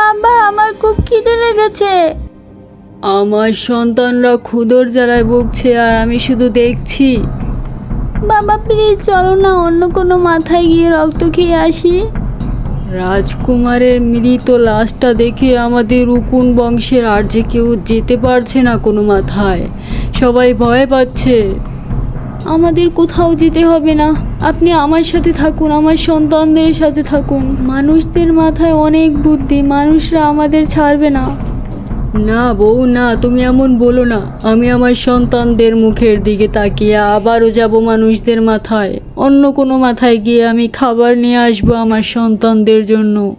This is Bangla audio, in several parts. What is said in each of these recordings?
বাবা আমার খুব খিদে লেগেছে। আমার সন্তানরা ক্ষুদর জ্বালায় ভুগছে আর আমি শুধু দেখছি। বাবা প্লিজ চলো না অন্য কোনো মাথায় গিয়ে রক্ত খেয়ে আসি। রাজকুমারের মৃত লাশটা দেখে আমাদের উকুন বংশের আর যে কেউ যেতে পারছে না কোনো মাথায়। সবাই ভয় পাচ্ছে। আমাদের কোথাও যেতে হবে না। আপনি আমার সাথে থাকুন, আমার সন্তানদের সাথে থাকুন। মানুষদের মাথায় অনেক বুদ্ধি, মানুষরা আমাদের ছাড়বে না। না বউ, না, তুমি এমন বলো না। আমি আমার সন্তানদের মুখের দিকে তাকিয়ে আবারও যাব মানুষদের মাথায়। অন্য কোনো মাথায় গিয়ে আমি খাবার নিয়ে আসব আমার সন্তানদের জন্য।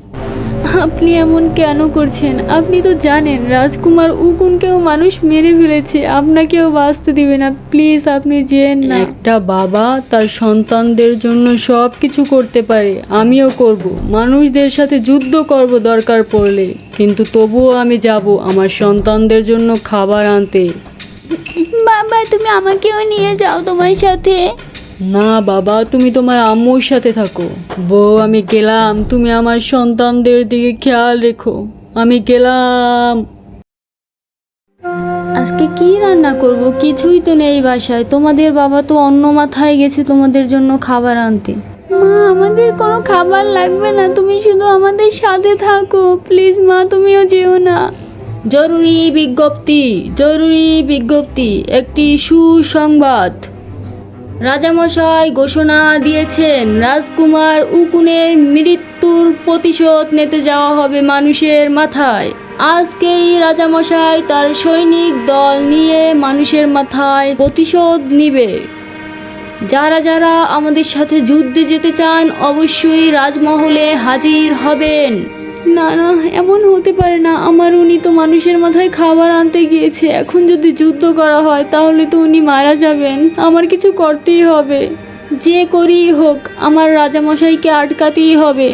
আপনি এমন কেন করছেন? আপনি তো জানেন রাজকুমার উকুনকেও মানুষ মেরে ফেলেছে। আপনাকেও বাঁচতে দিবে না। প্লিজ আপনি যেন না। একটা বাবা তার সন্তানদের জন্য সব কিছু করতে পারে আমিও করব। মানুষদের সাথে যুদ্ধ করব দরকার পড়লে। কিন্তু তবুও আমি যাব আমার সন্তানদের জন্য খাবার আনতে। বাবা তুমি আমাকেও নিয়ে যাও তোমার সাথে। না বাবা তুমি তোমার আম্মুর সাথে থাকো। বউ আমি গেলাম তুমি আমার সন্তানদের দিকে খেয়াল রেখো। আমি গেলাম। আজকে কি রান্না করব? কিছুই তো নেই বাসায়। তোমাদের বাবা তো অন্য মাথায় গেছে তোমাদের জন্য খাবার আনতে। মা আমাদের কোনো খাবার লাগবে না। তুমি শুধু আমাদের সাথে থাকো। প্লিজ মা তুমিও যেও না। জরুরি বিজ্ঞপ্তি জরুরি বিজ্ঞপ্তি একটি সুসংবাদ। রাজামশাই ঘোষণা দিয়েছেন, রাজকুমার উকুনের মৃত্যুর প্রতিশোধ নিতে যাওয়া হবে মানুষের মাথায়। আজকেই রাজামশাই তার সৈনিক দল নিয়ে মানুষের মাথায় প্রতিশোধ নিবে। যারা যারা আমাদের সাথে যুদ্ধে যেতে চান, অবশ্যই রাজমহলে হাজির হবেন। না না, এমন হতে পারে না। আমার উনি তো মানুষের মাথায় খাবার আনতে গিয়েছে। এখন যদি যুদ্ধ করা হয়, তাহলে তো উনি মারা যাবেন। আমার কিছু করতেই হবে। যে করেই হোক, আমার রাজামশাইকে আটকাতেই হবে।